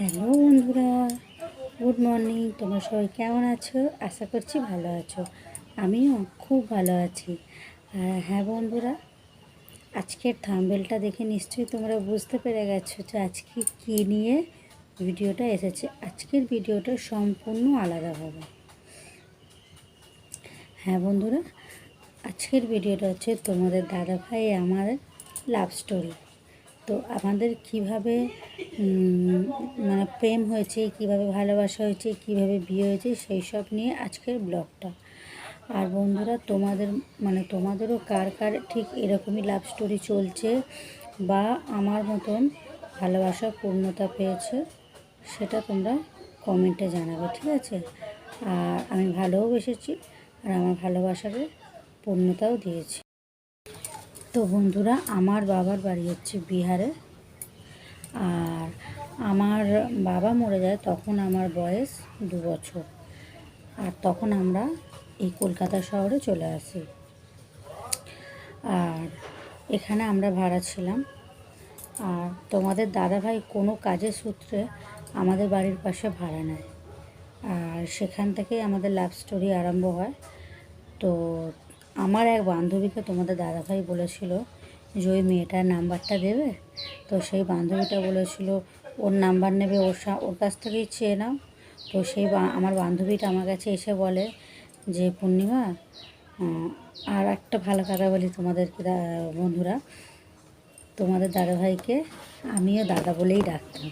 Hello বন্ধুরা, good morning. তোমরা সবাই কেমন আছো? আশা করছি ভালো আছো। আমিও খুব ভালো আছি। আর হ্যাঁ বন্ধুরা, আজকের থাম্বেলটা দেখে নিশ্চয়ই তোমরা বুঝতে পেরে গেছো যে আজকে কী নিয়ে ভিডিওটা এসেছে। আজকের ভিডিওটা সম্পূর্ণ আলাদা হবে হ্যাঁ বন্ধুরা, আজকের ভিডিওটা হচ্ছে তোমাদের দাদা ভাই আমার লাভ স্টোরি তো আমাদের কীভাবে মানে প্রেম হয়েছে, কীভাবে ভালোবাসা হয়েছে, কীভাবে বিয়ে হয়েছে, সেই সব নিয়ে আজকের ব্লগটা। আর বন্ধুরা, তোমাদের মানে তোমাদেরও কার কার ঠিক এরকমই লাভ স্টোরি চলছে বা আমার মতন ভালোবাসা পূর্ণতা পেয়েছে, সেটা তোমরা কমেন্টে জানাবে, ঠিক আছে? আর আমি ভালোও বেসেছি, আর আমার ভালোবাসাকে পূর্ণতাও দিয়েছি। তো বন্ধুরা, আমার বাবার বাড়ি হচ্ছে বিহারে। আর আমার বাবা মরে যায় তখন আমার বয়স দু বছর। আর তখন আমরা এই কলকাতা শহরে চলে আসি। আর এখানে আমরা ভাড়া ছিলাম। আর তোমাদের দাদাভাই কোনো কাজের সূত্রে আমাদের বাড়ির পাশে ভাড়া নেয়। আর সেখান থেকেই আমাদের লাভ স্টোরি আরম্ভ হয়। তো আমার এক বান্ধবীকে তোমাদের দাদাভাই বলেছিল যে ওই মেয়েটার নাম্বারটা দেবে? তো সেই বান্ধবীটা বলেছিল, ওর নাম্বার নেবে, ওর ওর কাছ থেকেই চেয়ে নাও। তো সেই আমার বান্ধবীটা আমার কাছে এসে বলে যে, পূর্ণিমা আর একটা ভালো কথা বলি তোমাদেরকে বন্ধুরা। তোমাদের দাদাভাইকে আমিও দাদা বলেই ডাকতাম।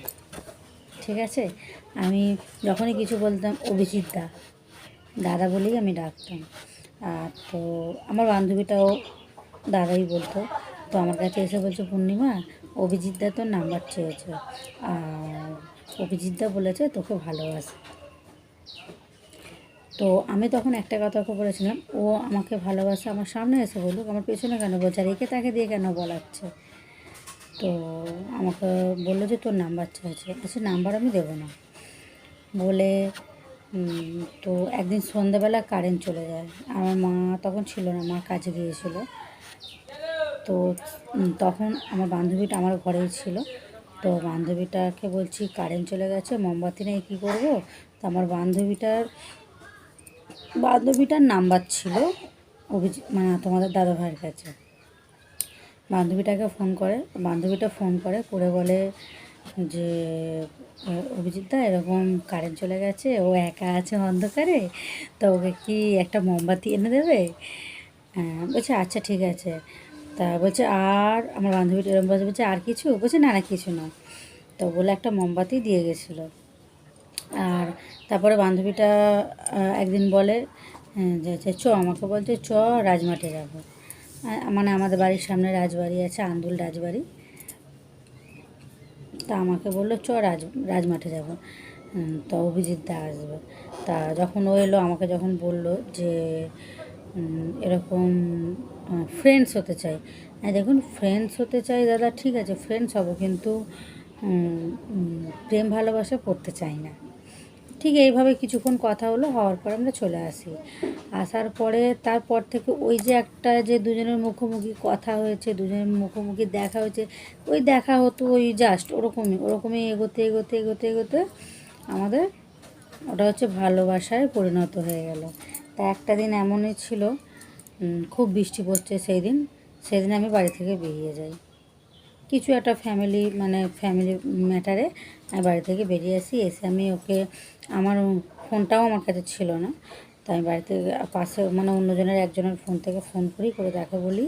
ঠিক আছে? আমি যখনই কিছু বলতাম, অভিজিৎ দা, দাদা বলেই আমি ডাকতাম। আর তো আমার বান্ধবীটাও দাদাই বলতো, তো আমার কাছে এসে বলছে, পূর্ণিমা অভিজিৎ দা তোর নাম্বার চেয়েছে। আর অভিজিৎ দা বলেছে, তোকে ভালোবাসে। তো আমি তখন একটা কথা ওকে বলেছিলাম, ও আমাকে ভালোবাসে, আমার সামনে এসে বলুক, আমার পেছনে কেন বলছে, আর একে তাকে দিয়ে কেন বলাচ্ছে? তো আমাকে বলল যে, তোর নাম্বার চাইছে আচ্ছা নাম্বার আমি দেবো না। বলে তো একদিন সন্ধ্যাবেলা কারেন্ট চলে যায়। আমার মা তখন ছিল না, মা কাজে গিয়েছিল। তো তখন আমার বান্ধবীটা আমার ঘরেই ছিল। তো বান্ধবীটাকে বলছি কারেন্ট চলে গেছে, মোমবাতি নেই কী করব? তো আমার বান্ধবীটার বান্ধবীটার নাম্বার ছিল অভিজিৎ মানে তোমাদের দাদা ভাইয়ের কাছে। বান্ধবীটাকে ফোন করে, বান্ধবীটা ফোন করে করে বলে যে অভিজিৎ দা এরকম কারেন্ট চলে গেছে ও একা আছে অন্ধকারে তো ওকে কি একটা মোমবাতি এনে দেবে? হ্যাঁ, বলছে আচ্ছা ঠিক আছে। তা বলছে আর আমার বান্ধবীটা এরকম বলছে বলছে আর কিছু? বলছে না না কিছু না। তো বলে একটা মোমবাতি দিয়ে গেছিল। আর তারপরে বান্ধবীটা একদিন বলে যে চ আমাকে বলছে চ রাজমাঠে যাব। মানে আমাদের বাড়ির সামনে রাজবাড়ি আছে আন্দুল রাজবাড়ি। তা আমাকে বলল, চ রাজ, রাজমাঠে যাব। তা অভিজিৎ দা আসবে। তা যখন ও এলো, আমাকে যখন বলল যে এরকম ফ্রেন্ডস হতে চাই। হ্যাঁ দেখুন ফ্রেন্ডস হতে চাই দাদা, ঠিক আছে ফ্রেন্ডস হব কিন্তু প্রেম ভালোবাসা পড়তে চাই না। ঠিক এইভাবে কিছুক্ষণ কথা হলো, হওয়ার পর আমরা চলে আসি। আসার পরে তারপর থেকে ওই যে একটা যে দুজনের মুখোমুখি কথা হয়েছে, দুজনের মুখোমুখি দেখা হয়েছে, ওই দেখা হতো ওই জাস্ট ওরকমই ওরকমই এগোতে এগোতে এগোতে এগোতে আমাদের ওটা হচ্ছে ভালোবাসায় পরিণত হয়ে গেল। তা একটা দিন এমনই ছিল খুব বৃষ্টি পড়ছে সেই দিন, সেদিন আমি বাড়ি থেকে বেরিয়ে যাই। কিছু একটা ফ্যামিলি মানে ফ্যামিলি ম্যাটারে বাড়ি থেকে বেরিয়ে আসি। এসে আমি ওকে, আমার ফোনটাও আমার কাছে ছিল না। তাই আমি বাড়িতে পাশে মানে অন্যজনের একজনের ফোন থেকে ফোন করি, করে তাকে বলি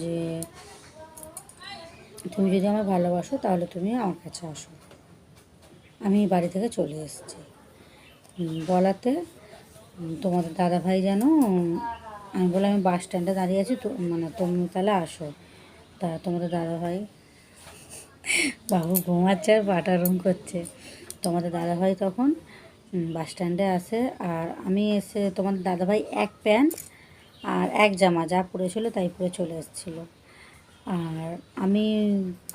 যে, তুমি যদি আমার ভালোবাসো, তাহলে তুমি আমার কাছে আসো। আমি বাড়ি থেকে চলে এসেছি। বলাতে, তোমাদের দাদা ভাই যেন, আমি বললাম, আমি বাস স্ট্যান্ডে দাঁড়িয়ে আছি, তো মানে তুমি তাহলে আসো। তা তোমাদের দাদা ভাই বাবু ঘুমাচ্ছে আর পাটারুম করছে। তোমাদের দাদা ভাই তখন বাস স্ট্যান্ডে আসে আর আমি এসে তোমাদের দাদা ভাই এক প্যান্ট আর এক জামা, যা পরেছিল তাই পরে চলে এসেছিল। আর আমি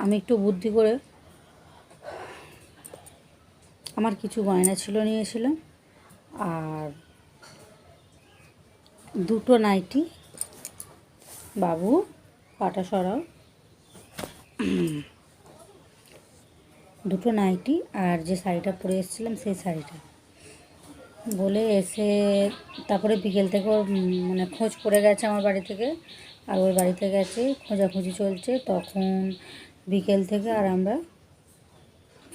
আমি একটু বুদ্ধি করে আমার কিছু গয়না ছিল নিয়েছিলাম। আর দুটো নাইটি। বাবু, পাটা সরাও। দুটো নাইটি আর যে শাড়িটা পরে এসেছিলাম সেই শাড়িটা। বলে এসে তারপরে বিকেল থেকে মানে খোঁজ পড়ে গেছে আমার বাড়ি থেকে। আর ওর বাড়িতে গেছে, খোঁজাখুঁজি চলছে। তখন বিকেল থেকে আর আমরা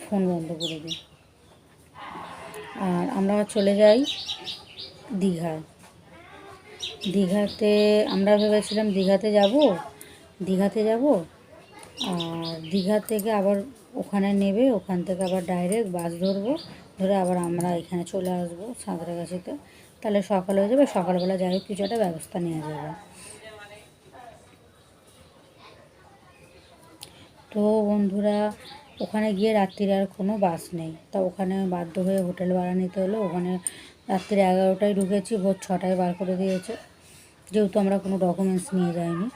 ফোন বন্ধ করে দিই। আর আমরা চলে যাই দীঘায়। দীঘাতে আমরা ভেবেছিলাম দীঘাতে যাব দীঘাতে যাব। আর দীঘা থেকে আবার ওখানে নেবে, ওখান থেকে আবার ডাইরেক্ট বাস ধরবো, ধরে আবার আমরা এখানে চলে আসব সাঁতরাগাছিতে তাহলে সকাল হয়ে যাবে, সকালবেলা যাই হোক, কিছু একটা ব্যবস্থা নেওয়া যাবে। তো বন্ধুরা, ওখানে গিয়ে রাত্রির আর কোনো বাস নেই। তা ওখানে বাধ্য হয়ে হোটেল ভাড়া নিতে হলো, ওখানে রাত্রি এগারোটায় ঢুকেছি, ভোর ছটায় বার করে দিয়েছে। যেহেতু আমরা কোনো ডকুমেন্টস নিয়ে যাইনি।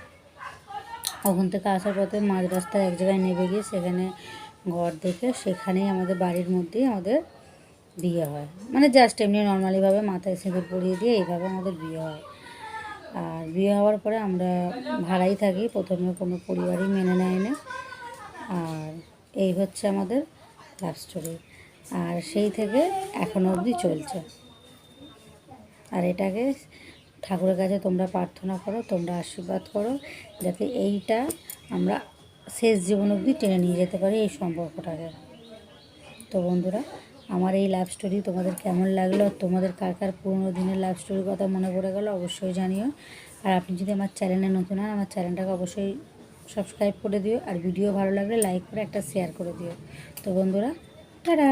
ওখান থেকে আসার পথে মাঝ রাস্তায় এক জায়গায় নেমে গিয়ে, সেখানে ঘর দেখে সেখানেই আমাদের বাড়ির মধ্যেই আমাদের বিয়ে হয়। মানে জাস্ট এমনি নর্মালিভাবে মাথায় সিঁদুর পরিয়ে দিয়ে এইভাবে আমাদের বিয়ে হয়। আর বিয়ে হওয়ার পরে আমরা ভাড়াই থাকি, প্রথমে কোনো পরিবারই মেনে নেয় না আর এই হচ্ছে আমাদের লাভ স্টোরি আর সেই থেকে এখনও অবধি চলছে। আর এটাকে ঠাকুরের কাছে তোমরা প্রার্থনা করো, তোমরা আশীর্বাদ করো, যাতে এইটা আমরা শেষ জীবন অবধি টেনে নিয়ে যেতে পারে এই সম্পর্কটাকে। তো বন্ধুরা, আমার এই লাভ স্টোরি তোমাদের কেমন লাগল? আর তোমাদের কার কার পুরোনো দিনের লাভ স্টোরির কথা মনে পড়ে গেলো অবশ্যই জানিও। আর আপনি যদি আমার চ্যানেলে নতুন হন, আমার চ্যানেলটাকে অবশ্যই সাবস্ক্রাইব করে দিও। আর ভিডিও ভালো লাগলে লাইক করে একটা শেয়ার করে দিও। তো বন্ধুরা, টাটা!